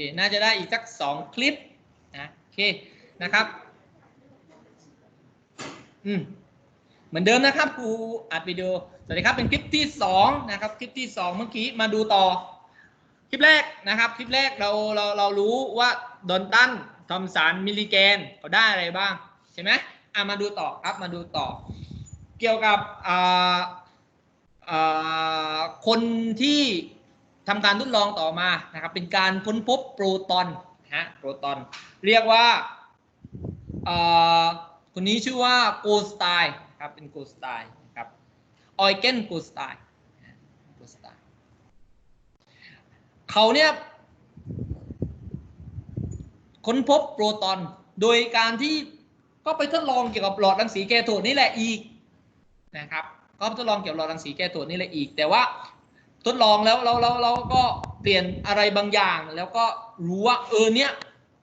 เคน่าจะได้อีกสักสองคลิปนะโอเคนะครับอืมเหมือนเดิมนะครับครูอัดวิดีโอสวัสดีครับเป็นคลิปที่สองนะครับคลิปที่สองเมื่อกี้มาดูต่อ คลิปแรกนะครับคลิปแรกเราเราเรารู้ว่าดอนตันทอมสันมิลลิแกนเขาได้อะไรบ้างใช่ไหมอะมาดูต่อครับมาดูต่อ เกี่ยวกับอ่าอ่าคนที่ ทำการทดลองต่อมานะครับเป็นการค้นพบโปรตอนฮะโปรตอน เรียกว่าอ่าคนนี้ชื่อว่าโกสไตน์ครับเป็นโกสไตน์นะครับออยเกนโกสไตน์โกสไตน์เขาเนี่ยค้นพบโปรตอน โดยการที่ก็ไปทดลองเกี่ยวกับหลอดรังสีแกโทดนี่แหละอีกนะครับก็ทดลองเกี่ยวกับหลอดรังสีแกโทดนี่แหละอีก แต่ว่า ทดลองแล้วเราเราเราก็เปลี่ยนอะไรบางอย่าง แล้วก็รู้ว่าเออเนี่ย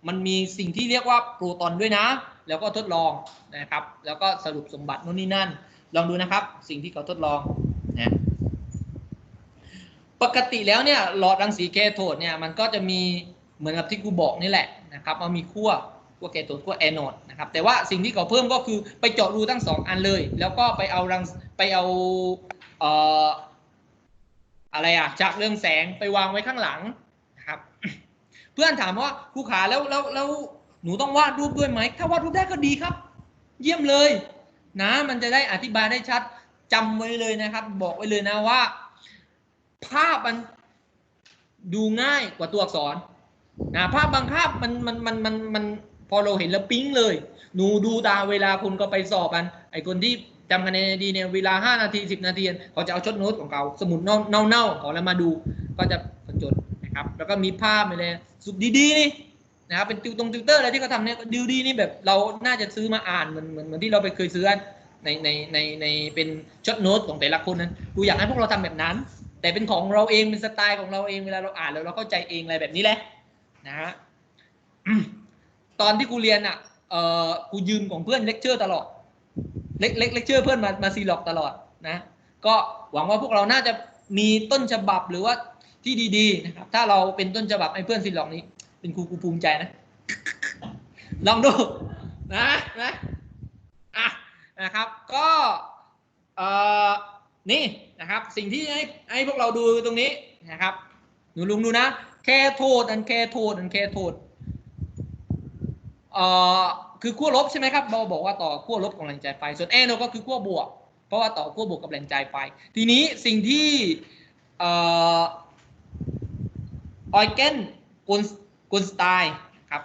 มันมีสิ่งที่เรียกว่าโปรตอนด้วยนะ แล้วก็ทดลองนะครับ แล้วก็สรุปสมบัตินู่นนี่นั่น ลองดูนะครับ สิ่งที่เขาทดลองนะปกติแล้วเนี่ยหลอดรังสีแกโทดเนี่ยมันก็จะมีเหมือนกับที่กูบอกนี่แหละนะครับมันมีขั้วขั้วแกโทดขั้วแอนโนดนะครับแต่ว่าสิ่งที่เขาเพิ่มก็คือไปเจาะรูทั้งสองอันเลย แล้วก็ไปเอารังไปเอาเอะไรอะจากเรื่องแสงไปวางไว้ข้างหลังนะครับ เพื่อนถามว่าครูขาแล้วแล้วแล้วหนูต้องวาดรูปด้วยไหมถ้าวาดรูปได้ก็ดีครับ เยี่ยมเลย นะมันจะได้อธิบายได้ชัดจำไว้เลยนะครับ บอกไว้เลยนะว่า ภาพมันดูง่ายกว่าตัวอักษรนะภาพบางภาพมันมันมันมันมันพอเราเห็นแล้วปิ๊งเลย หนูดูตาเวลาคุณก็ไปสอบกันไอคนที่ จำคะแนนดีเนี่ยเวลา5นาที10นาทีเขาจะเอาชดโน้ตของเขาสมุดเน่าเน่าๆของแล้วมาดูก็จะจดนะครับแล้วก็มีภาพไปเลยสุดดีๆนี่นะครับเป็นติวตรงติวเตอร์อะไรที่เขาทำเนี่ยดีดีนี่แบบเราน่าจะซื้อมาอ่านเหมือนเหมือนเหมือนที่เราไปเคยซื้อในในในในเป็นช็อตโน้ตของแต่ละคนนั้นกูอยากให้พวกเราทำแบบนั้น แต่เป็นของเราเองเป็นสไตล์ของเราเองเวลาเราอ่านแล้วเราเข้าใจเองอะไรแบบนี้แหละนะฮะตอนที่กูเรียนอะเออกูยืมของเพื่อนเลคเชอร์ตลอด เล็กเล็กเลคเชอร์เพื่อนมามาซีล็อกตลอดนะ ก็หวังว่าพวกเราน่าจะมีต้นฉบับหรือว่าที่ดีๆนะครับ ถ้าเราเป็นต้นฉบับให้เพื่อนซีล็อกนี้ เป็นครูกูภูมิใจนะ ลองดูนะนะอะนะครับก็เอ่อนี่นะครับ สิ่งที่ให้ให้พวกเราดูตรงนี้นะครับหนูลุงดูนะแค่โทษอันแค่โทษอันแค่โทษเอ่อ คือขั้วลบใช่ไหมครับเราบอกว่าต่อขั้วลบของแรงจ่ายไฟ ส่วนแอนโนก็คือขั้วบวก เพราะว่าต่อขั้วบวกกับแรงจ่ายไฟ ทีนี้สิ่งที่เอ่อออยเกนกุนกุนสไตล์ครับ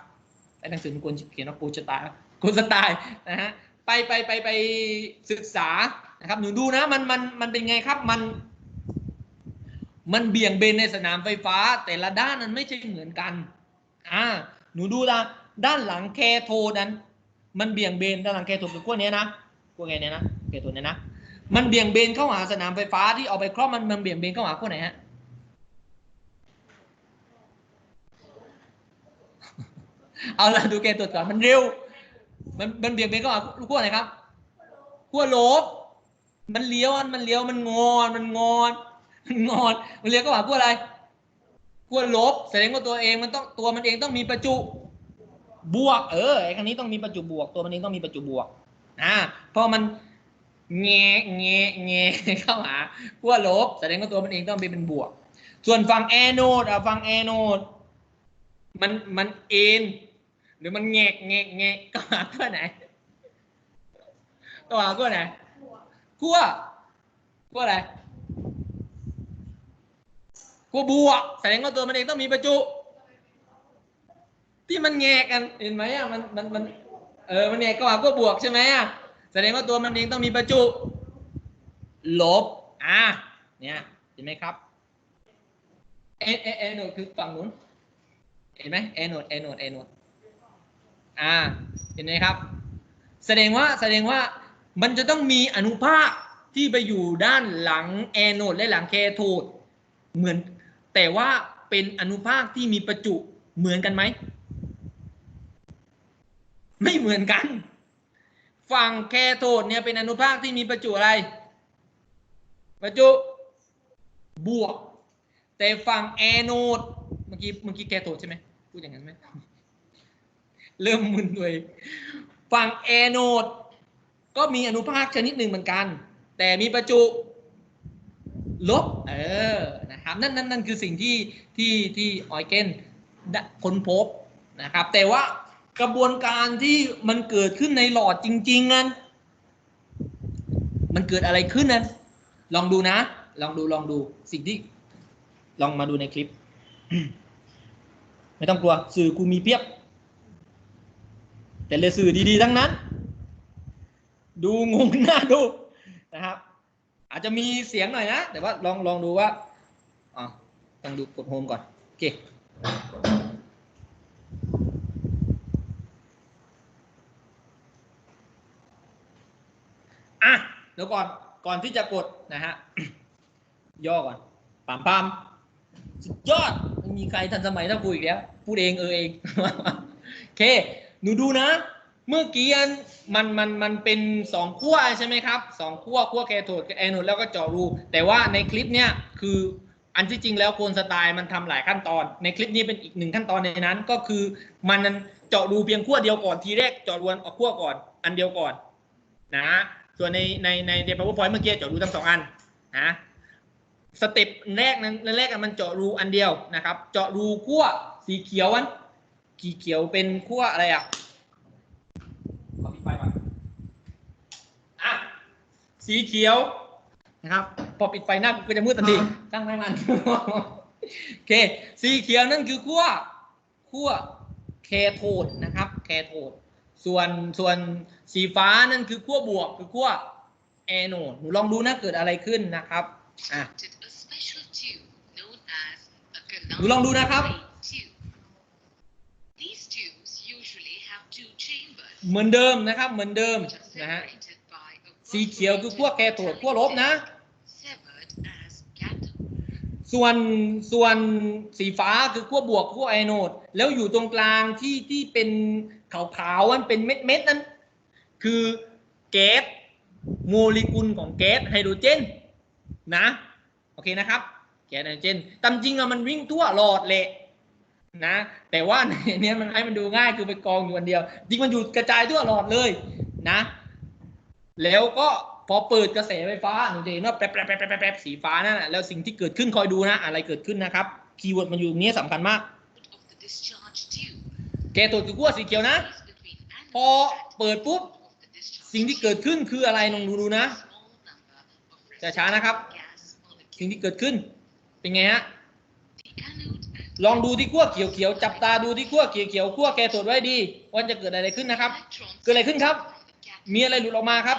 ไอ้หนังสือมันกุนเขียนว่ากุนสไตล์กุนสไตล์นะฮะไปไปไปไปศึกษานะครับหนูดูนะมันมันมันเป็นไงครับมันมันเบี่ยงเบนในสนามไฟฟ้า แต่ละด้านนั้นไม่ใช่เหมือนกัน อ่า หนูดูนะ ด้านหลังแคโทนั้น มันเบี่ยงเบนด้านหลังแคโทคือขั้วเนี้ยนะขั้วไงเนี้ยนะแคโทเนี้ยนะมันเบี่ยงเบนเข้าหาสนามไฟฟ้าที่เอาไปครอบมันมันเบี่ยงเบนเข้าหาขั้วไหนฮะเอาละดูแคโทก่อนมันเร็ว มันมันเบี่ยงเบนเข้าหาขั้วไหนครับขั้วลบมันเลี้ยวมันเลี้ยวมันงอนมันงอนงอนมันเรียกก็ว่าพวกอะไรพวลบแสดงว่าตัวเองมันต้องตัวมันเองต้องมีประจุ บวก เออไอ้ครั้งนี้ต้องมีประจุบวก ตัวมันเองต้องมีประจุบวกอ่าพอมันแงแงแงเข้าหาพวลบแสดงว่าตัวมันเองต้องเป็นบวก ส่วนฝั่งแอโนดอะฝั่งแอโนดมันมันเอ็นหรือมันแงกแงกแงกก็หาขั้วไหนก็หาขั้วไหนขั้วขั้วอะไรขั้วบวกแสดงว่าตัวมันเองต้องมีประจุ ที่มันแงกกันเห็นไหมอะมันมันมันเออมันแงกก็ว่าขั้วบวกใช่ไหมอะแสดงว่าตัวมันเองต้องมีประจุลบอะเนี่ยเห็นไหมครับเอเอเอโนดคือฝั่งนู้นเห็นไหมเอโนดเอโนดเอโนดอ่าเห็นไหมครับ แสดงว่าแสดงว่ามันจะต้องมีอนุภาคที่ไปอยู่ด้านหลังแอนโนดและหลังแคโทดเหมือนแต่ว่าเป็นอนุภาคที่มีประจุเหมือนกันไหม ไม่เหมือนกัน ฝั่งแคโทดเนี่ยเป็นอนุภาคที่มีประจุอะไร ประจุบวก แต่ฝั่งแอนโนดเมื่อกี้เมื่อกี้แคโทดใช่ไหมพูดอย่างนั้นไหมเริ่มมึนเลยฝั่งแอโนดก็มีอนุภาคชนิดหนึ่งเหมือนกัน แต่มีประจุลบเออนะครับนั่นนั่นนั่นคือสิ่งที่ที่ที่ออยเกนค้นพบนะครับ แต่ว่า กระบวนการที่มันเกิดขึ้นในหลอดจริง ๆ นั้น มันเกิดอะไรขึ้นนั้น ลองดูนะ ลองดูลองดูสิ่งที่ ลองมาดูในคลิป ไม่ต้องกลัว สื่อกูมีเพียบ แต่เลยสื่อดี ๆ ทั้งนั้น ดูงงหน้าดูนะครับ อาจจะมีเสียงหน่อยนะ แต่ว่าลองลองดูว่าอ่าต้องดูกดโฮมก่อน โอเค อะเดี๋ยวก่อนก่อนที่จะกดนะฮะย่อก่อนปามปามสุดยอดไม่มีใครทันสมัยเท่ากูอีกแล้วพูดเองเออเองโอเคหนูดูนะ เมื่อกี้อันมันมันมันเป็นสองขั้วใช่ไหมครับสองขั้วขั้วแคโทดกับแอนโนดแล้วก็เจาะรู แต่ว่าในคลิปเนี้ยคืออันที่จริงแล้วโคนสไตล์มันทำหลายขั้นตอน ในคลิปนี้เป็นอีกหนึ่งขั้นตอนในนั้น ก็คือมันนั้นเจาะรูเพียงขั้วเดียวก่อนทีแรกเจาะรูเอาขั้วก่อน อันเดียวก่อนนะ ส่วนในในในเด power point เมื่อกี้เจาะรูทั้งสองอันนะสเต็ปแรกนั้นแรกอะมันเจาะรูอันเดียวนะครับ เจาะรูขั้วสีเขียวอันขีเขียวเป็นขั้วอะไรอะขอปิดไฟก่อนอะสีเขียวนะครับ พอปิดไฟหน้ากูก็จะมืดทันทีตั้งไว้มันโอเค สีเขียวนั่นคือขั้วขั้วแคโทดนะครับ แคโทด ส่วนส่วนสีฟ้านั่นคือขั้วบวกคือขั้วแอโนดหนูลองดูนะเกิดอะไรขึ้นนะครับอะหนูลองดูนะครับ เหมือนเดิมนะครับเหมือนเดิมนะฮะสีเขียวคือขั้วแคโทดขั้วลบนะ ส่วนส่วนสีฟ้าคือขั้วบวกขั้วไอโนด แล้วอยู่ตรงกลางที่ที่เป็น ขาวๆมันเป็นเม็ดๆนั้น คือแก๊สโมเลกุลของแก๊สไฮโดรเจนนะโอเคนะครับแก๊สไฮโดรเจนตามจริงอะมันวิ่งทั่วหลอดแหละนะแต่ว่าในเนี้ยมันให้มันดูง่ายคือไปกองอยู่อันเดียว จริงมันอยู่กระจายทั่วหลอดเลยนะ แล้วก็พอเปิดกระแสไฟฟ้าหนูจะเห็นว่าแป๊บแป๊บแป๊บแป๊บแป๊บสีฟ้านั่นแหละแล้วสิ่งที่เกิดขึ้นคอยดูนะ อะไรเกิดขึ้นนะครับคีย์เวิร์ดมันอยู่ตรงนี้สำคัญมาก แกตัวคือขั้วสีเขียวนะ พอเปิดปุ๊บ สิ่งที่เกิดขึ้นคืออะไรลองดูดูนะ small number of ช้าๆนะครับ สิ่งที่เกิดขึ้น เป็นไงฮะลองดูที่ขั้วเขียวๆจับตาดูที่ขั้วเขียวๆขั้วแกตัวไว้ดีว่าจะเกิดอะไรขึ้นนะครับ เกิดอะไรขึ้นครับ มีอะไรหลุดออกมาครับ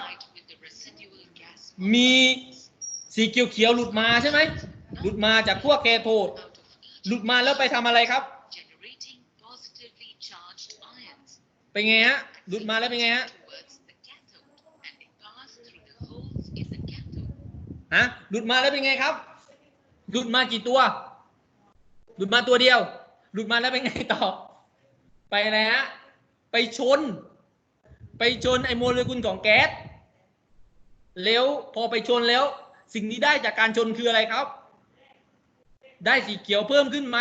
มีสีเขียวๆหลุดมาใช่ไหมหลุดมาจากขั้วแกโทดหลุดมาแล้วไปทำอะไรครับ เป็นไงฮะหลุดมาแล้วเป็นไงฮะฮะหลุดมาแล้วเป็นไงครับ หลุดมากี่ตัว หลุดมาตัวเดียว หลุดมาแล้วเป็นไงต่อ ไปอะไรฮะ ไปชน ไปชนไอโมเลกุลของแก๊ส แล้วพอไปชนแล้ว สิ่งที่ได้จากการชนคืออะไรครับ ได้สีเขียวเพิ่มขึ้นไหม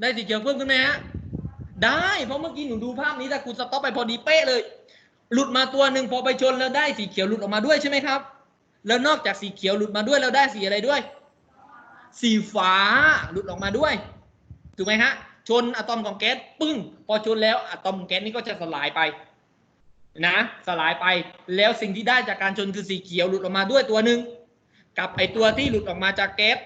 ได้สีเขียวเพิ่มขึ้นไหมฮะ ได้ เพราะเมื่อกี้หนูดูภาพนี้ถ้ากูสต็อปไปพอดีเป๊ะเลย หลุดมาตัวหนึ่งพอไปชนแล้วได้สีเขียวหลุดออกมาด้วยใช่ไหมครับ แล้วนอกจากสีเขียวหลุดมาด้วยแล้วได้สีอะไรด้วย สีฟ้าหลุดออกมาด้วย ถูกไหมฮะ ชนอะตอมของแก๊สปึ้ง พอชนแล้วอะตอมของแก๊สนี้ก็จะสลายไปนะ สลายไป แล้วสิ่งที่ได้จากการชนคือสีเขียวหลุดออกมาด้วยตัวหนึ่งกับไอตัวที่หลุดออกมาจากแก๊ส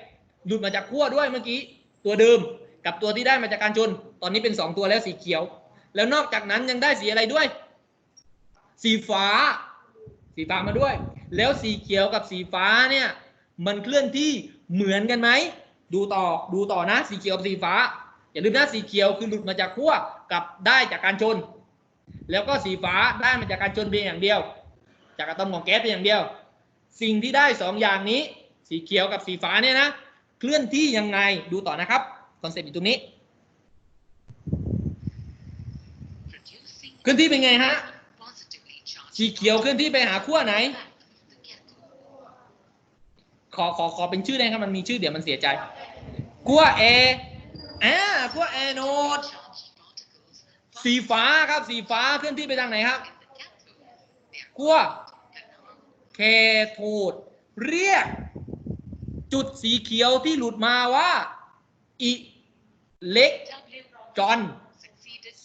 หลุดมาจากขั้วด้วยเมื่อกี้ตัวเดิม กับตัวที่ได้มาจากการชน ตอนนี้เป็นสองตัวแล้วสีเขียว แล้วนอกจากนั้นยังได้สีอะไรด้วย สีฟ้า สีฟ้ามาด้วย แล้วสีเขียวกับสีฟ้าเนี่ยมันเคลื่อนที่เหมือนกันไหม ดูต่อดูต่อนะ สีเขียวกับสีฟ้า อย่าลืมนะสีเขียวคือหลุดมาจากขั้วกับได้จากการชน แล้วก็สีฟ้าได้มาจากการชนเพียงอย่างเดียว จากอะตอมของแก๊สเพียงอย่างเดียว สิ่งที่ได้สองอย่างนี้ สีเขียวกับสีฟ้าเนี่ยนะ เคลื่อนที่ยังไงดูต่อนะครับ คอนเซปต์อยู่ตรงนี้ เคลื่อนที่เป็นไงฮะสีเขียวเคลื่อนที่ไปหาขั้วไหน ขอขอขอเป็นชื่อได้ครับมันมีชื่อเดี๋ยวมันเสียใจขั้ว A อ่าขั้วแอนโอดสีฟ้าครับสีฟ้าเคลื่อนที่ไปทางไหนครับขั้วเคโทดเรียก จุดสีเขียวที่หลุดมาว่าอิ เล็กจอน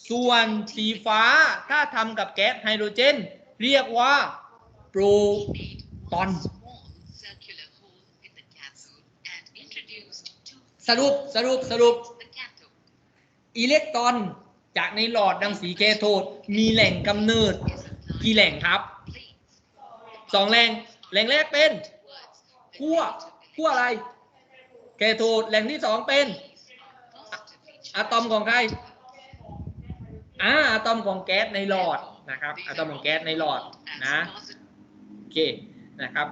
ส่วนสีฟ้าถ้าทำกับแก๊สไฮโดรเจน เรียกว่าโปรตอน สรุปสรุปสรุปอิเล็กตรอนจากในหลอดดังสีแคโทดมีแหล่งกำเนิดกี่แหล่งครับสองแหล่งแหล่งแรกเป็นขั้วขั้วอะไรแคโทดแหล่งที่สองเป็น อะตอมของใครอ่าอะตอมของแก๊สในหลอดนะครับอะตอมของแก๊สในหลอดนะโอเคนะครับ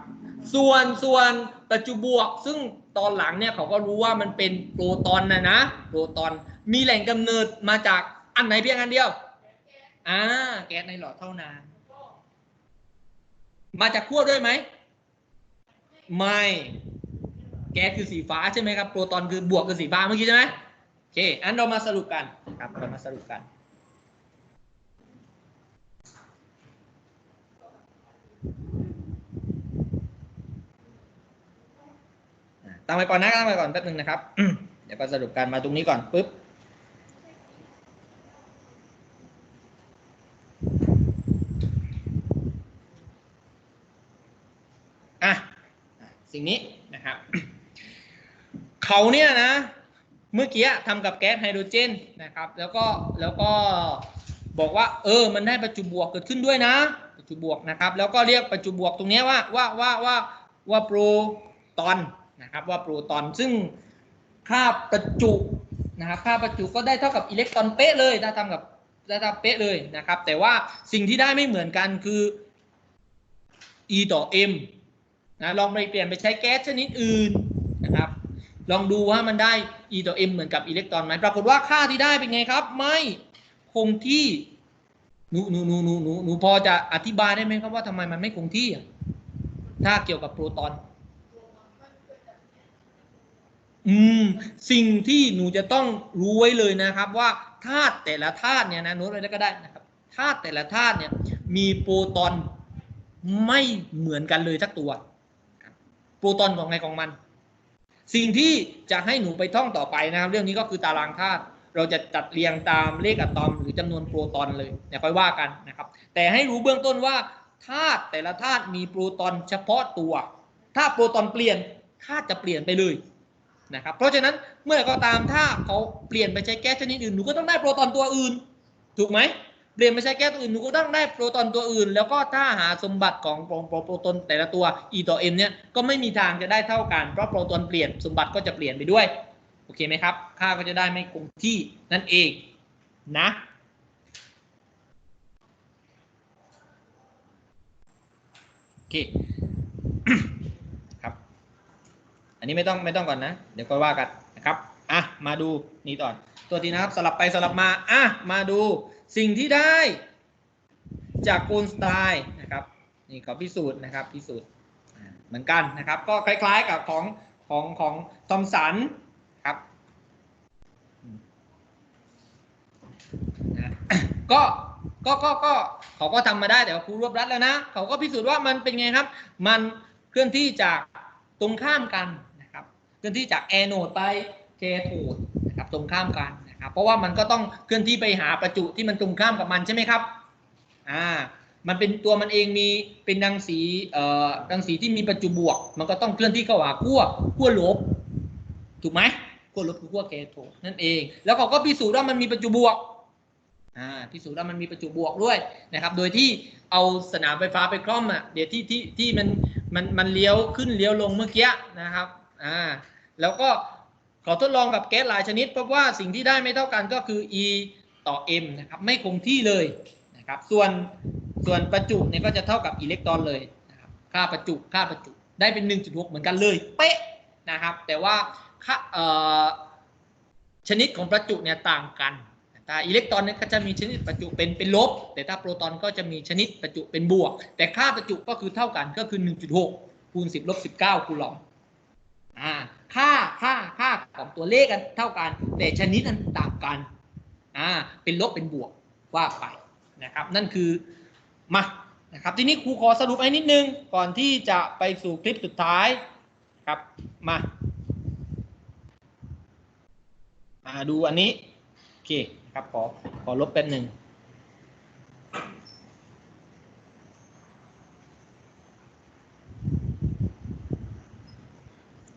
ส่วนส่วนประจุบวก ซึ่งตอนหลังเนี่ยเขาก็รู้ว่ามันเป็นโปรตอนนะนะโปรตอนมีแหล่งกำเนิดมาจากอันไหนเพียงอันเดียวอ่าแก๊สในหลอดเท่านั้นมาจากขั้วด้วยไหมไม่ แก๊สคือสีฟ้าใช่ไหมครับ โปรตอนคือบวกคือสีฟ้าเมื่อกี้ใช่ไหม เค อันเรามาสรุปกันครับ เรามาสรุปกัน ตั้งไว้ก่อนนะ ตั้งไว้ก่อนแป๊บนึงนะครับ เดี๋ยวก็สรุปการมาตรงนี้ก่อนปุ๊บอะสิ่งนี้นะครับ เขาเนี่ยนะ เมื่อกี้ทำกับแก๊สไฮโดรเจนนะครับ แล้วก็แล้วก็บอกว่า เออ มันได้ประจุบวกเกิดขึ้นด้วยนะ ประจุบวกนะครับ แล้วก็เรียกประจุบวกตรงนี้ว่าว่าว่าว่าว่าโปรตอนนะครับ ว่าโปรตอนซึ่งค่าประจุนะครับ ค่าประจุก็ได้เท่ากับอิเล็กตรอนเป๊ะเลยถ้าทำกับถ้าทำเป๊ะเลยนะครับ แต่ว่าสิ่งที่ได้ไม่เหมือนกันคือ E ต่อ M นะลองไปเปลี่ยนไปใช้แก๊สชนิดอื่นนะครับ ลองดูว่ามันได้ E ต่อ M เหมือนกับอิเล็กตรอนไหมปรากฏว่าค่าที่ได้เป็นไงครับ ไม่คงที่หนูหนูหนูหนูหนูหนูพอจะอธิบายได้ไหมครับว่าทำไมมันไม่คงที่ถ้าเกี่ยวกับโปรตอน อืม สิ่งที่หนูจะต้องรู้ไว้เลยนะครับ ว่าธาตุแต่ละธาตุเนี่ยนะโน้ตไว้แล้วก็ได้นะครับธาตุแต่ละธาตุเนี่ย มีโปรตอนไม่เหมือนกันเลยสักตัว โปรตอนของไงของมัน สิ่งที่จะให้หนูไปท่องต่อไปนะครับ เรื่องนี้ก็คือตารางธาตุเราจะจัดเรียงตามเลขอะตอม หรือจำนวนโปรตอนเลยเดี๋ยวค่อยว่ากันนะครับ แต่ให้รู้เบื้องต้นว่าธาตุแต่ละธาตุมีโปรตอนเฉพาะตัว ถ้าโปรตอนเปลี่ยนธาตุจะเปลี่ยนไปเลยนะครับ เพราะฉะนั้นเมื่อก็ตามถ้าเขาเปลี่ยนไปใช้แก๊สชนิดอื่นหนูก็ต้องได้โปรตอนตัวอื่น ถูกไหม เปลี่ยนไปใช้แก๊สตัวอื่นหนูก็ต้องได้โปรตอนตัวอื่น แล้วก็ถ้าหาสมบัติของโปรโปรโปรตอนแต่ละตัว E ต่อ M เนี่ยก็ไม่มีทางจะได้เท่ากันเพราะโปรตอนเปลี่ยนสมบัติก็จะเปลี่ยนไปด้วยโอเคไหมครับ ค่าก็จะได้ไม่คงที่นั่นเองนะโอเคครับ อันนี้ไม่ต้องไม่ต้องก่อนนะ เดี๋ยวก็ว่ากันนะครับอะมาดูนี่ต่อนตัวทีนะครับสลับไปสลับมาอะมาดู สิ่งที่ได้จากโกลสไตล์นะครับนี่เขาพิสูจน์นะครับพิสูจน์เหมือนกันนะครับ ก็คล้ายๆกับของของของทอมสันครับก็ก็ก็ก็เขาก็ทำมาได้แต่ว่าครูรวบรัดแล้วนะ เขาก็พิสูจน์ว่ามันเป็นไงครับ มันเคลื่อนที่จากตรงข้ามกันนะครับ เคลื่อนที่จากแอนโนดไปเคโทดนะครับตรงข้ามกัน เพราะว่ามันก็ต้องเคลื่อนที่ไปหาประจุที่มันตรงข้ามกับมันใช่ไหมครับอ่ามันเป็นตัวมันเองมีเป็นรังสีเอ่อรังสีที่มีประจุบวก มันก็ต้องเคลื่อนที่เข้าหาขั้วขั้วลบถูกไหมขั้วลบคือขั้วเคโทนั่นเอง แล้วเขาก็พิสูจน์ว่ามันมีประจุบวกอ่าพิสูจน์ว่ามันมีประจุบวกด้วยนะครับ โดยที่เอาสนามไฟฟ้าไปคล่อมอะเดี๋ยวที่ที่ที่มันมันมันเลี้ยวขึ้นเลี้ยวลงเมื่อกี้นะครับอ่าแล้วก็ ขอทดลองกับแก๊สหลายชนิดพบว่าสิ่งที่ได้ไม่เท่ากันก็คือ E ต่อ M นะครับไม่คงที่เลยนะครับส่วนส่วนประจุเนี่ยก็จะเท่ากับอิเล็กตรอนเลยนะครับค่าประจุค่าประจุได้เป็น 1.6 เหมือนกันเลยเป๊ะนะครับแต่ว่าค่าชนิดของประจุเนี่ยต่างกันถ้าอิเล็กตรอนเนี่ยก็จะมีชนิดประจุเป็นเป็นลบ แต่ถ้าโปรตอนก็จะมีชนิดประจุเป็นบวก แต่ค่าประจุก็คือเท่ากันก็คือ 1.6คูณ10ลบ19คูลอมอ่า ค่าค่าค่าของตัวเลขกันเท่ากัน แต่ชนิดนั้นต่างกันอ่าเป็นลบเป็นบวกว่าไปนะครับ นั่นคือมานะครับทีนี้ครูขอสรุปให้นิดนึงก่อนที่จะไปสู่คลิปสุดท้ายครับมาอ่าดูอันนี้โอเคครับขอขอลบแป๊บหนึ่ง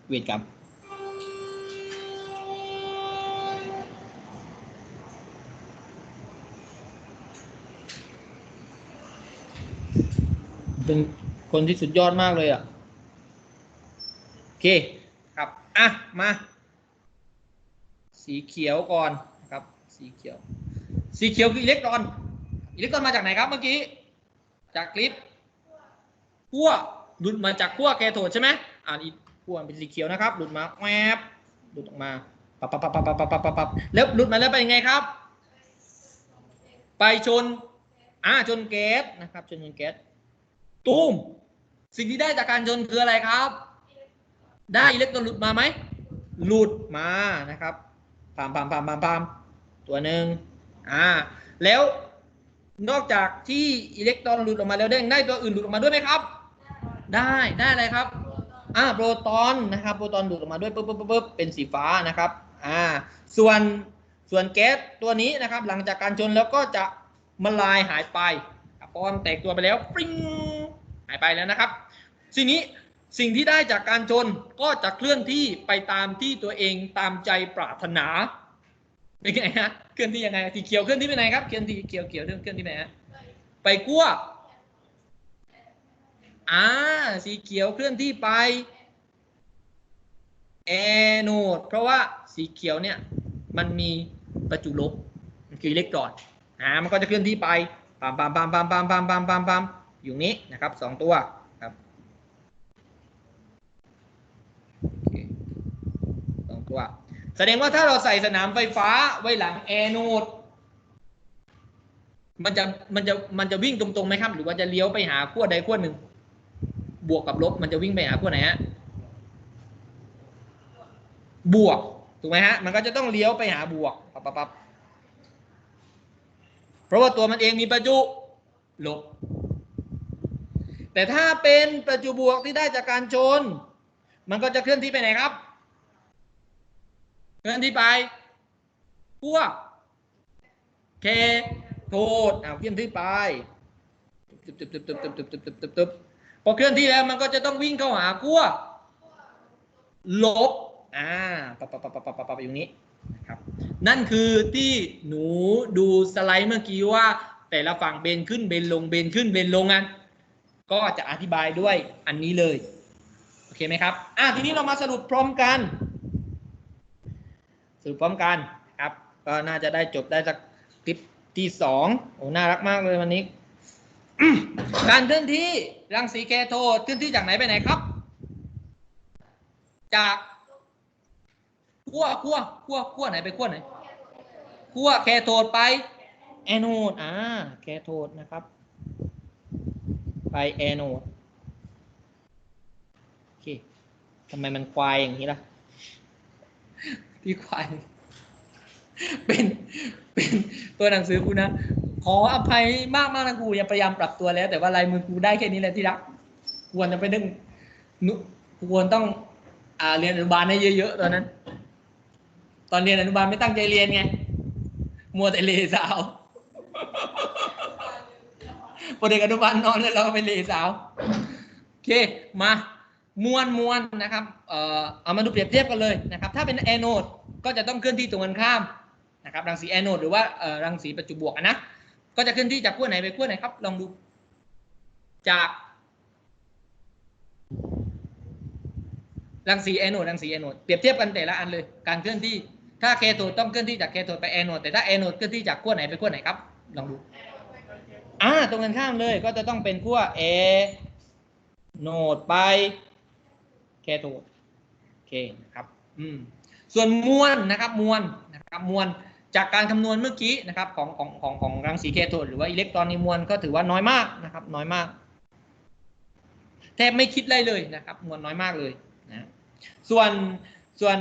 เวรกรรม เป็นคนที่สุดยอดมากเลยอะ โอเคครับ อะ มา สีเขียวก่อนนะครับ สีเขียว สีเขียวคืออิเล็กตรอน อิเล็กตรอนมาจากไหนครับเมื่อกี้ จากคลิปขั้วหลุดมาจากขั้วแคโทดใช่ไหมอ่านอีขั้วเป็นสีเขียวนะครับ หลุดมาแวบหลุดออกมาปับปับปับปับปับปับปับปับปับแล้วหลุดมาแล้วไปยังไงครับ ไปชนอ่าชนแก๊สนะครับ ชนแก๊ส ตูมสิ่งที่ได้จากการชนคืออะไรครับ ได้อิเล็กตรอนหลุดมาไหมหลุดมานะครับปามปามปามปามปามตัวหนึ่งอ่าแล้วนอกจากที่อิเล็กตรอนหลุดออกมาแล้วได้ได้ตัวอื่นหลุดออกมาด้วยไหมครับ ได้ได้อะไรครับอ่าโปรตอนนะครับโปรตอนดูดออกมาด้วยปุ๊บปุ๊บปุ๊บปุ๊บเป็นสีฟ้านะครับอ่าส่วนส่วนแก๊สตัวนี้นะครับ หลังจากการชนแล้วก็จะมาลายหายไปครับเพราะว่ามันแตกตัวไปแล้วปริ้ง หายไปแล้วนะครับสิ่งนี้สิ่งที่ได้จากการชนก็จะเคลื่อนที่ไปตามที่ตัวเองตามใจปรารถนาเป็นไงฮะเคลื่อนที่ยังไงสีเขียวเคลื่อนที่ไปไหนครับเคลื่อนที่เขียวเขียวเคลื่อนที่ไปไหนฮะไปกั้วอ่าสีเขียวเคลื่อนที่ไปแอโนดเพราะว่าสีเขียวเนี่ยมันมีประจุลบคืออิเล็กตรอนอ่ามันก็จะเคลื่อนที่ไปปามปามปามปามปามปามปามปามปาม อยู่นี้นะครับสองตัวครับสองตัว แสดงว่าถ้าเราใส่สนามไฟฟ้าไว้หลังแอโนดมันจะมันจะมันจะวิ่งตรงๆไหมครับ หรือว่าจะเลี้ยวไปหาขั้วใดขั้วหนึ่ง บวกกับลบมันจะวิ่งไปหาขั้วไหนฮะบวกถูกไหมฮะมันก็จะต้องเลี้ยวไปหาบวกปับปั๊บปั๊บเพราะว่าตัวมันเองมีประจุลบ แต่ถ้าเป็นประจุบวกที่ได้จากการชน มันก็จะเคลื่อนที่ไปไหนครับ เคลื่อนที่ไปขั้วเคโทษอ่าเคลื่อนที่ไปตึบตึบตึบตึบตึบตึบตึบตึบตึบตึบพอเคลื่อนที่แล้วมันก็จะต้องวิ่งเข้าหาขั้วลบอ่าปับปับปับปับปับปับปับอยู่นี้นะครับนั่นคือที่หนูดูสไลด์เมื่อกี้ว่า แต่ละฝั่งเบนขึ้นเบนลงเบนขึ้นเบนลงอะ ก็จะอธิบายด้วยอันนี้เลย โอเคไหมครับ อะทีนี้เรามาสรุปพร้อมกัน สรุปพร้อมกันครับ ก็น่าจะได้จบได้สักคลิปที่สองโอ้น่ารักมากเลยวันนี้ การเคลื่อนที่รังสีแคโทเคลื่อนที่จากไหนไปไหนครับ จากขั้วขั้วขั้วขั้วไหนไปขั้วไหนขั้วแคโทดไปแอนโนดอ่าแคโทดนะครับ ไปแอนโนดโอเคทำไมมันควายอย่างนี้ล่ะ ที่ควาย เป็น เป็นตัวหนังสือกูนะ ขออภัยมากมากนะกูยังพยายามปรับตัวแล้ว แต่ว่าลายมือกูได้แค่นี้แหละที่รัก ควรจะไปดึงนุควรต้องอ่าเรียนอนุบาลให้เยอะๆตอนนั้น ตอนเรียนอนุบาลไม่ตั้งใจเรียนไง มัวแต่เลสาว พอเด็กอนุบาลนอนแล้วเราก็ไปเลสาวโอเคมามวนมวนนะครับเอ่อเอามาดูเปรียบเทียบกันเลยนะครับ ถ้าเป็นแอนโนดก็จะต้องเคลื่อนที่ตรงกันข้ามนะครับรังสีแอนโนดหรือว่าเอ่อรังสีประจุบวกนะก็จะเคลื่อนที่จากขั้วไหนไปขั้วไหนครับ ลองดูจากรังสีแอนโนดรังสีแอนโนดเปรียบเทียบกันแต่ละอันเลยการเคลื่อนที่ถ้าแคโทดต้องเคลื่อนที่จากแคโทดไปแอนโนดแต่ถ้าแอนโนดเคลื่อนที่จากขั้วไหนไปขั้วไหนครับลองดู อ่าตรงกันข้ามเลยก็จะต้องเป็นขั้วแอโนดไปแคโทดโอเคนะครับอืมส่วนมวลนะครับมวลนะครับมวลจากการคำนวณเมื่อกี้นะครับของของของของรังสีแคโทดหรือว่าอิเล็กตรอนในมวลก็ถือว่าน้อยมากนะครับ น้อยมาก แทบไม่คิดอะไรเลยนะครับ มวลน้อยมากเลยนะส่วนส่วน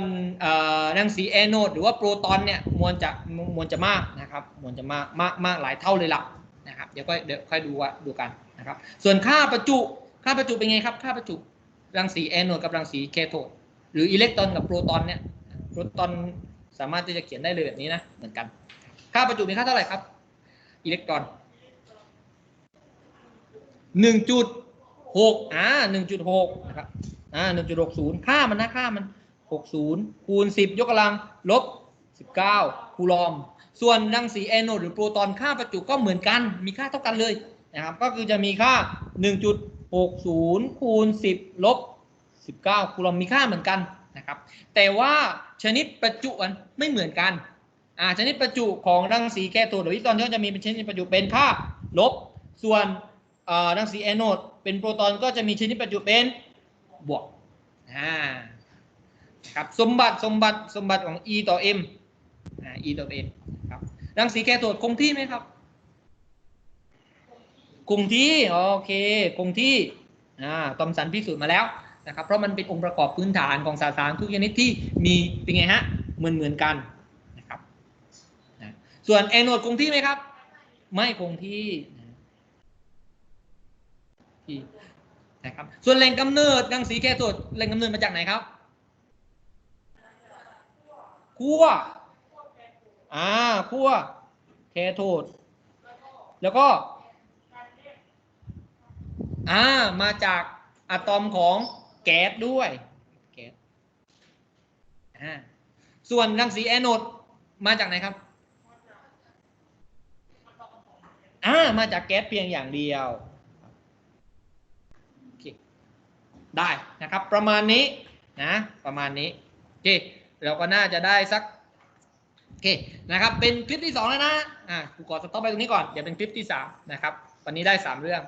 รังสีแอนโนดหรือว่าโปรตอนเนี่ยมวลจะมวลจะมากนะครับมวลจะมากมากมากหลายเท่าเลยล่ะ นะครับเดี๋ยวก็เดี๋ยวค่อยดูว่าดูกันนะครับ ส่วนค่าประจุค่าประจุเป็นไงครับ ค่าประจุรังสีแอนโนดกับรังสีแคโทดหรืออิเล็กตรอนกับโปรตอนเนี่ยโปรตอนสามารถที่จะเขียนได้เลยแบบนี้นะเหมือนกัน ค่าประจุมีค่าเท่าไหร่ครับ อิเล็กตรอนหนึ่งจุดหกอ่าหนึ่งจุดหกนะครับอ่าหนึ่งจุดหกศูนย์ค่ามันนะค่ามันหกศูนย์คูณสิบยกกำลังลบ สิบเก้าคูลอม ส่วนรังสีแอนโนดหรือโปรตอนค่าประจุก็เหมือนกันมีค่าเท่ากันเลยนะครับก็คือจะมีค่า 1.60คูณ10ลบ19คูลอมมีค่าเหมือนกันนะครับ แต่ว่าชนิดประจุมันไม่เหมือนกันอ่าชนิดประจุของรังสีแคโทดหรืออิเล็กตรอนก็จะมีเป็นชนิดประจุเป็นค่าลบ ส่วนอ่อรังสีแอนโนดเป็นโปรตอนก็จะมีชนิดประจุเป็นบวกอ่าครับสมบัติสมบัติสมบัติของ E ต่อ M E ต่อ M ครับรังสีแคโทดคงที่ไหมครับ คงที่โอเคคงที่อ่าตอมสันพิสูจน์มาแล้วนะครับ เพราะมันเป็นองค์ประกอบพื้นฐานของสารสารทุกชนิดที่มีเป็นไงฮะเหมือนเหมือนกันนะครับนะส่วนแอนโนดคงที่ไหมครับ ไม่คงที่นะที่นะครับส่วนแหล่งกำเนิดรังสีแคโทดแหล่งกำเนิดมาจากไหนครับขั้ว อ่าขั้วแคโทดแล้วก็ อ่า มาจากอะตอมของแก๊สด้วยแก๊สอ่าส่วนรังสีแอนโนดมาจากไหนครับ อ่า มาจากแก๊สเพียงอย่างเดียวโอเคได้นะครับ ประมาณนี้นะประมาณนี้โอเคเราก็น่าจะได้สัก โอเคนะครับเป็นคลิปที่สองแล้วนะอ่ากูขอสต็อปไปตรงนี้ก่อนเดี๋ยวเป็นคลิปที่สามนะครับวันนี้ได้สามเรื่อง